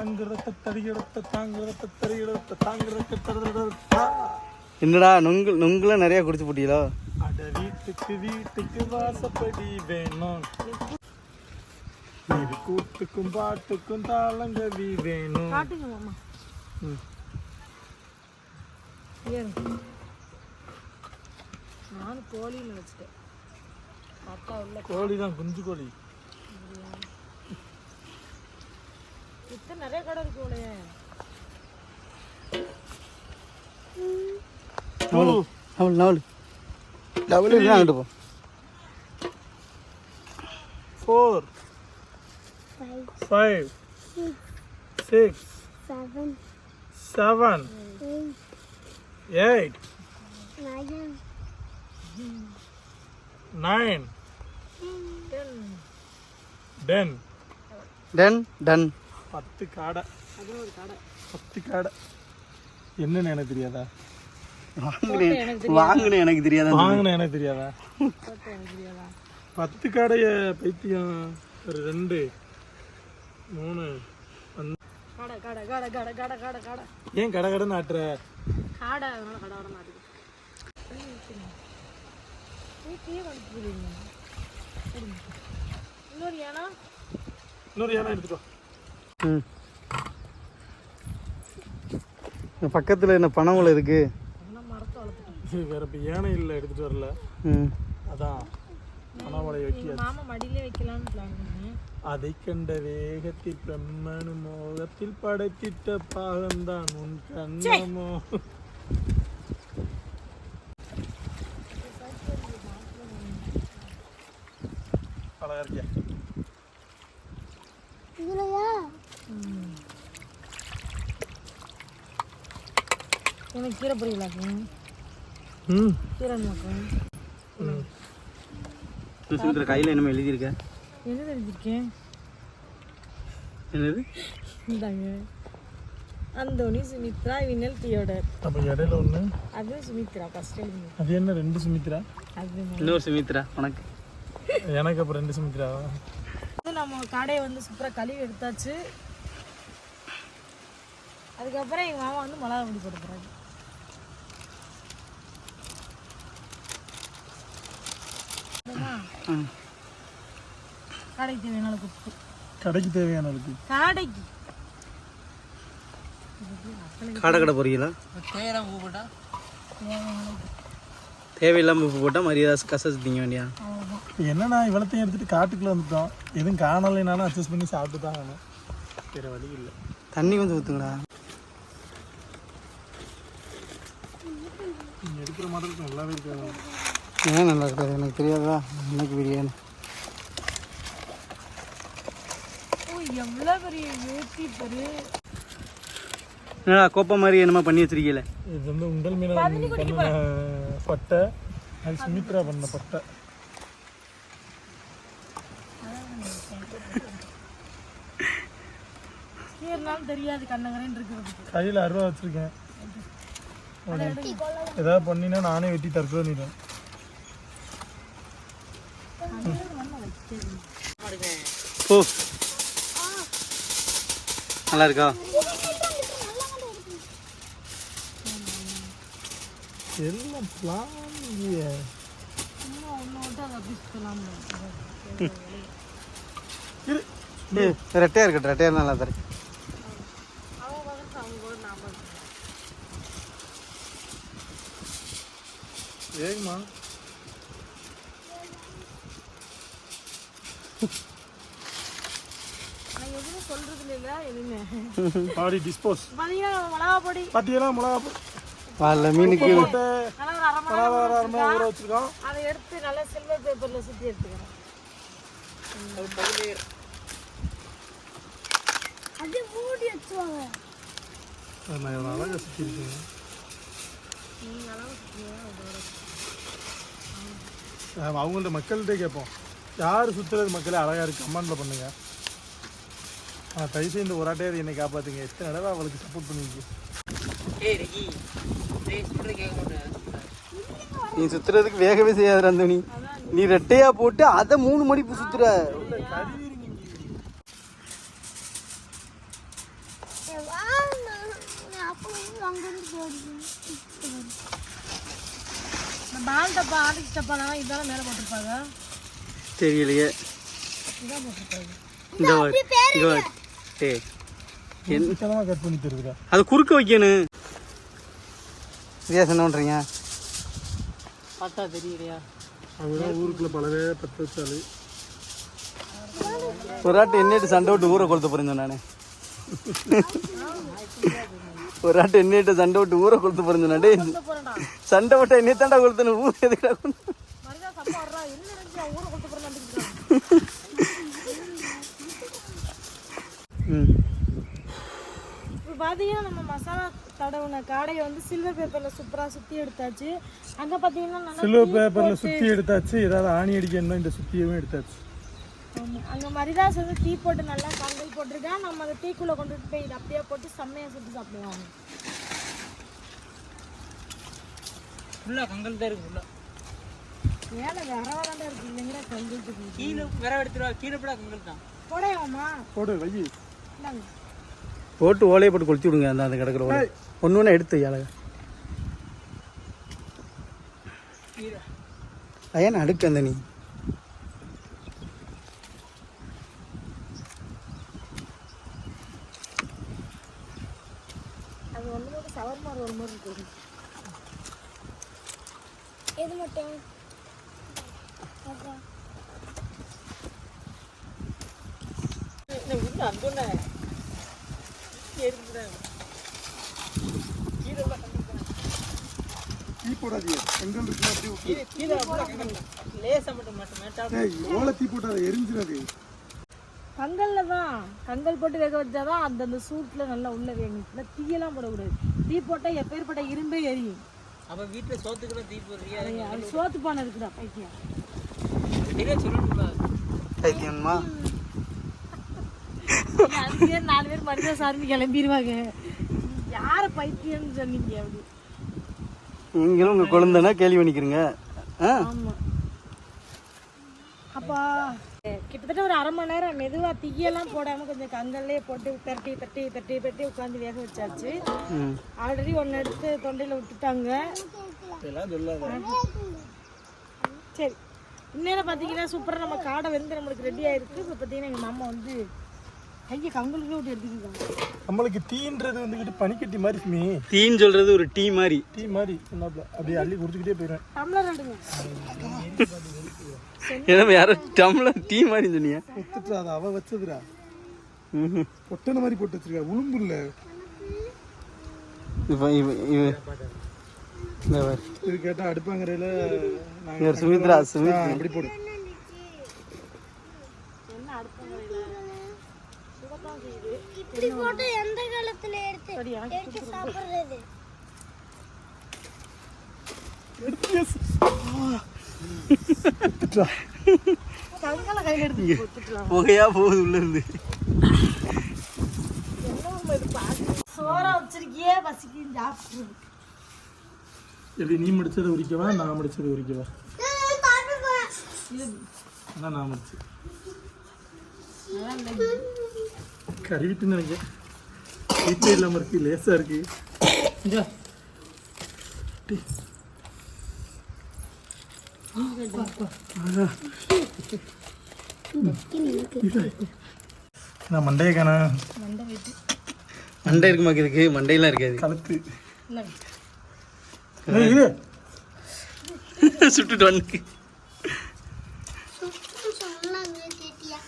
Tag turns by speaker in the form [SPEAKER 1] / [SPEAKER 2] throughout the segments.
[SPEAKER 1] தங்குறத தடிகிறத தாங்குறத தடிகிறத தாங்குறத
[SPEAKER 2] என்னடா நொங்கு நொங்குல நிறைய குடிச்சு போட்டீங்களோ
[SPEAKER 1] அட வீட்டுக்கு வீட்டுக்கு வாசப்படி வேணும். இது கூத்துக்கும் பாட்டுக்கும் தாளங்கவி வேணும்.
[SPEAKER 3] காட்டுங்க மாமா.
[SPEAKER 1] ம்.
[SPEAKER 3] ஏறு. நான் கோழின்னு நினச்சிட்டேன்
[SPEAKER 1] கோழி தான் குஞ்சு கோழி.
[SPEAKER 3] இத்தனை நிறைய கடை இருக்கு உடைய
[SPEAKER 1] டூ
[SPEAKER 2] நவல் நவல் டபுள் அங்கிட்டு போ
[SPEAKER 1] four five six
[SPEAKER 4] seven,
[SPEAKER 1] seven
[SPEAKER 4] eight,
[SPEAKER 1] eight
[SPEAKER 4] nine,
[SPEAKER 1] nine ten
[SPEAKER 2] ten ten
[SPEAKER 1] பத்து காடை.
[SPEAKER 3] அது ஒரு கடை.
[SPEAKER 1] பத்து காடை. என்னன்னு எனக்கு தெரியாதா?
[SPEAKER 2] வாங்கினேன் எனக்கு தெரியாத?
[SPEAKER 1] வாங்கின எனக்கு தெரியாதா?
[SPEAKER 3] போட்டு எனக்கு தெரியாதா?
[SPEAKER 1] பத்து காடைய பைத்தியம் ஒரு ரெண்டு மூணு அஞ்சு.
[SPEAKER 3] கடை கடை கடை கடை கடை கடை கடை.
[SPEAKER 1] ஏன் கடை
[SPEAKER 3] காடை வந்துருக்கீங்க இன்னொரு
[SPEAKER 1] யானை எடுத்துக்கோ
[SPEAKER 2] ம் இங்க பக்கத்துல என்ன பனவுல இருக்கு?
[SPEAKER 1] வேற இப்போ யானை இல்லை எடுத்துட்டு வரல.
[SPEAKER 2] ம்.
[SPEAKER 1] அதான். பணவளை வைக்க
[SPEAKER 3] மாமா மடியிலே வைக்கலாம்னு பிளான் பண்ணேன்
[SPEAKER 1] அதை கண்ட வேகத்தில் பிரம்மனு மோகத்தில் படைத்திட்ட பாகம்தான் உன் கண்ணமோ. அழகா இருக்கியா?
[SPEAKER 3] எனக்கு கீரை பொரியலாக்கும்
[SPEAKER 1] ம்.
[SPEAKER 3] கீரை நோக்கம்
[SPEAKER 2] சுமித்ரா கையில் என்னமோ எழுதியிருக்க.
[SPEAKER 3] என்ன தெரிஞ்சிருக்கேன்
[SPEAKER 2] என்னது?
[SPEAKER 3] இந்தாங்க. அந்தோனி சுமித்ரா வினல் தியோடர்
[SPEAKER 1] அப்போ இடையில ஒன்று
[SPEAKER 3] அது சுமித்ரா ஃபர்ஸ்ட் டைம்
[SPEAKER 1] அது என்ன ரெண்டு சுமித்ரா?
[SPEAKER 3] அது
[SPEAKER 2] இன்னொரு சுமித்ரா உனக்கு.
[SPEAKER 1] எனக்கு அப்புறம் ரெண்டு சுமித்ராவா
[SPEAKER 3] வந்து நம்ம கடையை வந்து சூப்பராக கழுவி எடுத்தாச்சு. அதுக்கப்புறம் எங்கள் மாமா வந்து மிளகா பொடி போட்டு போகிறாங்க
[SPEAKER 2] ம்
[SPEAKER 3] கடைக்கு தேவையான அளவுக்கு உப்பு
[SPEAKER 1] கடைக்கு தேவையான இருக்கு
[SPEAKER 3] கடைக்கு.
[SPEAKER 2] காடை கடை போறீங்களா? தேவையில்லாமல் உப்பு போட்டால் மரியாதை கசச்சு திங்க வேண்டியா
[SPEAKER 1] என்னன்னா இவ்வளோத்தையும் எடுத்துட்டு காட்டுக்குள்ள வந்துட்டோம்? எதுவும் காணலைனாலும் அட்ஜஸ்ட் பண்ணி சாப்பிட்டு தான் ஆகணும். வேற வழி இல்லை.
[SPEAKER 2] தண்ணி கொஞ்சம் ஊற்றுங்களா
[SPEAKER 1] நீங்கள் எடுக்கிற மாதிரி நல்லாவே இருக்காது.
[SPEAKER 2] ஏன் நல்லா இருக்காது எனக்கு தெரியாதா? எனக்கு பிரியாணி? என்னடா கோப்பை மாதிரி என்னமோ பண்ணி வச்சிருக்கீங்களே.
[SPEAKER 1] இது வந்து உண்டல் மீன் பண்ண பட்டை. அது சுமித்ரா பண்ண பட்டை.
[SPEAKER 3] தெரியாது இருக்கிறதுக்கு
[SPEAKER 1] கையில் அருவா வச்சிருக்கேன். ஏதாவது பண்ணினா நானே வெட்டி தற்கொலை பண்ணிடுவேன்
[SPEAKER 2] ஓ நல்லா இருக்கா
[SPEAKER 1] எல்லாம் பிளான்
[SPEAKER 3] சும்மா ஒன்று மட்டும் அதை அப்படி சுற்றலாம்
[SPEAKER 1] இரு
[SPEAKER 2] ஏ ரெட்டையாக இருக்கட்டும் ரெட்டையாக நல்லா தரேன்
[SPEAKER 3] அவங்க பக்கத்து அவங்க கூட நான் பார்த்து
[SPEAKER 1] வேகுமா
[SPEAKER 3] நான் எதுவுமே சொல்றது இல்லை எதுவுமே
[SPEAKER 1] பாடி டிஸ்போஸ்
[SPEAKER 3] பார்த்தீங்கன்னா மிளகா பொடி?
[SPEAKER 1] பார்த்தீங்கன்னா மிளகா பொ-
[SPEAKER 2] வரல மீனுக்கு
[SPEAKER 1] போட்டு
[SPEAKER 3] நல்லா ஒரு அரை மணி
[SPEAKER 1] மிளகா ஒரு அரை மணி நேரம் ஊற வச்சிருக்கோம்
[SPEAKER 3] அதை எடுத்து நல்லா சில்வர் பேப்பரில் சுற்றி எடுத்துக்கிறேன்.
[SPEAKER 4] அது மூடி வச்சுவாங்க
[SPEAKER 1] அது அழகாக சுற்றிருக்கேன் அவங்கள்ட்ட மக்கள்கிட்ட கேட்போம். யார் சுற்றுறது மக்களே? அழகாக இருக்குது கமெண்டில் பண்ணுங்கள் ஆனால் தயவு செய்து ஒரு ஆட்டையாவது என்னை காப்பாற்றுங்க எத்தனை தடவை அவளுக்கு சப்போர்ட் பண்ணுவீங்க
[SPEAKER 2] நீ சுற்றுறதுக்கு வேகவே செய்யாத ரந்தனி. நீ ரெட்டையாக போட்டு அதை மூணு மடிப்பு
[SPEAKER 3] சுற்றுற பால் டப்பா ஆர்டிக்ஸ் டப்பாலாம் இதெல்லாம் மேலே போட்டிருப்பாங்க.
[SPEAKER 2] தெரியலையே. இந்த
[SPEAKER 1] கட் பண்ணி தருதுடா.
[SPEAKER 2] அது குறுக்க வைக்கணும். வித்தியாசம் என்ன பண்ணுறீங்க
[SPEAKER 3] பார்த்தா தெரியலையா?
[SPEAKER 1] அதுதான் ஊருக்குள்ள பலவே பத்து வச்சாலு.
[SPEAKER 2] ஒரு ஆட்டு என்னட்டு சண்டை விட்டு ஊரை கொளுத்த போறேன் நானே ஒரு ஆட்டு என்னட்டு சண்டை விட்டு ஊரை கொளுத்த போறேன்
[SPEAKER 3] போறேன்டா.
[SPEAKER 2] சண்டை விட்ட என்ன தாண்டா கொளுத்தணும்? ஊர் எதுக்குடா கொளுத்தணும்?
[SPEAKER 3] மறுபடியும் சப்பா வர்றா என்ன நினைச்சு ஊரை கொடுத்து போறேன் நம்பிக்கிட்டு
[SPEAKER 2] ம்
[SPEAKER 3] இப்போ பார்த்தீங்கன்னா நம்ம மசாலா தடவுன காடையை வந்து சில்வர் பேப்பரில் சூப்பராக சுற்றி எடுத்தாச்சு. அங்கே பார்த்தீங்கன்னா நல்லா
[SPEAKER 1] சில்வர் பேப்பரில் சுற்றி எடுத்தாச்சு. ஏதாவது ஆணி அடிக்கணும் இந்த சுத்தியவும் எடுத்தாச்சு.
[SPEAKER 3] அங்கே மரிதாஸ் வந்து டீ போட்டு நல்லா கங்கல் போட்டிருக்கேன் நம்ம அதை டீக்குள்ளே கொண்டுட்டு போய் இதை அப்படியே போட்டு செம்மையாக சுட்டு சாப்பிடுவோம்
[SPEAKER 5] ஃபுல்லாக கங்கல் தான் இருக்கு ஃபுல்லாக
[SPEAKER 3] மேலே வரவாதான் இருக்கு. இல்லைங்கிற கங்கல்
[SPEAKER 5] கீழே விர எடுத்துருவா. கீழே போட கங்கல் தான்.
[SPEAKER 3] போடையாமா
[SPEAKER 1] போடு வை.
[SPEAKER 2] போட்டு ஓலையை போட்டு கொளுத்தி விடுங்க. அந்த அந்த கிடக்கிற ஓலை. ஒன்று ஒன்று எடுத்து அழகா. ஐயா அடுக்கு அந்த நீ.
[SPEAKER 3] அது மட்டும் சவர்மார் ஒரு மாதிரி இருக்குது
[SPEAKER 4] எது மட்டும் அதான்.
[SPEAKER 5] உள்ள அந்த ஒன்று
[SPEAKER 1] தீ போடாதீங்க செங்கல் இருக்குன்னா அப்படியே விட்டு.
[SPEAKER 5] கீழே கீழே ஃபுல்லாக கங்கல் தான்
[SPEAKER 1] ஓலை தீ போட்டாத எரிஞ்சிடாது.
[SPEAKER 3] கங்கல்ல தான். கங்கல் போட்டு வேக வச்சாதான் அந்த அந்த சூட்டில் நல்லா உள்ள இல்லை தீயெல்லாம் போடக்கூடாது. தீ போட்டால் எப்பேற்பட்ட இரும்பே எரியும்.
[SPEAKER 5] அப்போ வீட்டில் சோத்துக்குள்ள தீ போடுறியா?
[SPEAKER 3] அது- சோத்து பானை இருக்குதா பைத்தியம்.
[SPEAKER 2] பைத்தியம்மா.
[SPEAKER 3] நாலு பேர் மனித சார்ந்து கிளம்பிடுவாங்க யாரை பைத்தியம்னு சொன்னீங்க அப்படி?
[SPEAKER 2] நீங்களும் உங்கள் குழந்தைனா கேள்வி பண்ணிக்கிறீங்க.
[SPEAKER 3] அப்பா கிட்டத்தட்ட ஒரு அரை மணி நேரம் மெதுவா தீயெல்லாம் போடாம கொஞ்சம் கங்கல்லே போட்டு தட்டி தட்டி தட்டி தட்டி உட்காந்து வேக வச்சாச்சு. ஆல்ரெடி ஒன்று எடுத்து தொண்டையில விட்டுட்டாங்க.
[SPEAKER 5] இதெல்லாம் சொல்லாத.
[SPEAKER 3] சரி. இந்நேரம் பார்த்தீங்கன்னா சூப்பராக நம்ம காடை வந்து நம்மளுக்கு ரெடி ஆயிருக்கு. இப்போ பார்த்தீங்கன்னா எங்கள் மாமா வந்து விட்டு எடுத்துக்கிட்டாங்க
[SPEAKER 1] நம்மளுக்கு தீன்றது வந்துக்கிட்டு பனிக்கட்டி மாதிரி சுமி
[SPEAKER 2] டீன்னு சொல்கிறது ஒரு டீ மாதிரி.
[SPEAKER 1] டீ மாதிரி சொன்னாப்ல. அப்படியே அள்ளி குடிச்சுக்கிட்டே போயிடுவேன்.
[SPEAKER 3] டம்ளர் எடுங்க.
[SPEAKER 2] ஏன்னா யாரோ டம்ளர் டீ மாதிரி சொன்னீங்க
[SPEAKER 1] ஒத்துட்டு அதை அவ வச்சதுடா.
[SPEAKER 2] ம்
[SPEAKER 1] பொட்டன மாதிரி போட்டு வச்சிருக்கா. உளும்பு இல்ல. இது கேட்டா
[SPEAKER 2] இவர் சுமித்ரா சுமித்ரா.
[SPEAKER 1] அப்படி போடு.
[SPEAKER 3] என்ன செய்யுது
[SPEAKER 4] இப்படி போட்டு எந்த காலத்துல எடுத்து எடுத்து சாப்பிடுறது?
[SPEAKER 2] புகையா போகுது உள்ள இருந்து.
[SPEAKER 3] சோறா வச்சிருக்கியே பசிக்கும் சாப்பிடுறது
[SPEAKER 1] எப்படி நீ முடிச்சதை உரிக்கவா நான் முடிச்சதை உரிக்கவா? நான் முடிச்சு கருவிட்டுன்னு நினைக்கிறேன் வீட்டில் இல்லாமல் இருக்கு லேசா இருக்கு. நான் மண்டைய காணா.
[SPEAKER 3] மண்டை வெட்டி
[SPEAKER 2] மண்டை இருக்கு மாக்கு இதுக்கு மண்டையெல்லாம் இருக்காது.
[SPEAKER 1] கழுத்து.
[SPEAKER 2] சுட்டுட்டு வந்து
[SPEAKER 4] சொன்னாங்க கேட்டியா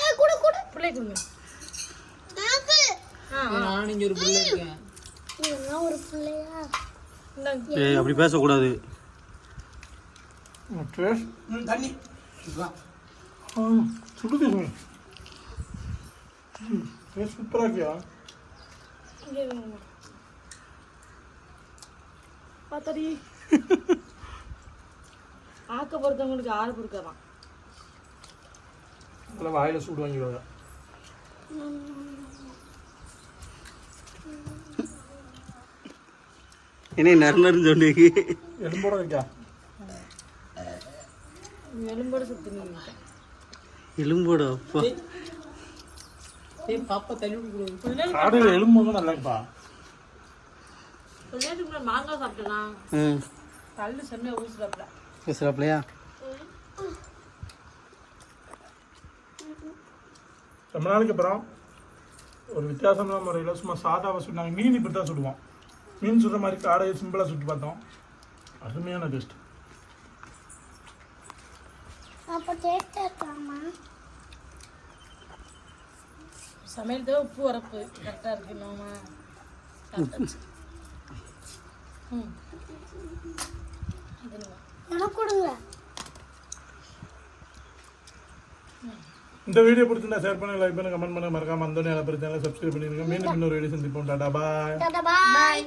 [SPEAKER 4] ஏய், குடு குடு
[SPEAKER 3] பிள்ளை கொடுங்க
[SPEAKER 4] நாக்கு
[SPEAKER 5] இங்கே ஒரு பிள்ளை இருக்கேன்
[SPEAKER 4] இதெல்லாம் ஒரு பிள்ளையா?
[SPEAKER 2] ஏய் அப்படி பேசக்கூடாது.
[SPEAKER 5] தண்ணி.
[SPEAKER 1] சுடுது சூப்பராக இருக்கியா.
[SPEAKER 3] பாத்தாடி ஆக்க பொறுத்தவங்களுக்கு ஆறு பொறுக்கலாம்
[SPEAKER 1] அதில் வாயில் சூடு வாங்கிடுவாங்க.
[SPEAKER 2] என்ன நறு நறுன்னு சொன்னீங்க
[SPEAKER 1] எலும்போட இருக்கா
[SPEAKER 3] எலும்போட சுத்து நீங்க
[SPEAKER 2] எலும்போட அப்பா.
[SPEAKER 5] ஏய் பாப்பா தள்ளி விட்டு கொடு
[SPEAKER 1] காடையில் எலும்போது நல்லா இருப்பா.
[SPEAKER 3] கொஞ்ச நேரத்துக்கு முன்னாடி மாங்காய் சாப்பிட்டேனா?
[SPEAKER 2] ம்.
[SPEAKER 3] கல்லு செம்மையாக ஊசுறாப்புல
[SPEAKER 2] பேசுகிறாப்லையா
[SPEAKER 1] ரொம்ப நாளைக்கு அப்புறம் ஒரு வித்தியாசமான முறையில் சும்மா சாதாவாக சுட்டாங்க மீன் இப்படி தான் சுடுவோம். மீன் சுடுற மாதிரி காடையை சிம்பிளாக சுட்டு பார்த்தோம். அருமையான டேஸ்ட்
[SPEAKER 4] அப்போ டேஸ்ட் இருக்காமா
[SPEAKER 3] சமையல் தேவை உப்பு வரப்பு. கரெக்டாக இருக்கு மாமா சாப்பிட்டாச்சு. ம்.
[SPEAKER 4] எனக்கு கொடுங்க.
[SPEAKER 1] இந்த வீடியோ பிடிச்சிருந்தா ஷேர் பண்ணுங்க லைக் பண்ணுங்க கமெண்ட் பண்ணுங்க. மறக்காம அந்த நேரம் பிரச்சனை சப்ஸ்கிரைப் பண்ணிருங்க மீண்டும் இன்னொரு வீடியோ சந்திப்போம்.
[SPEAKER 4] டாடா பாய்.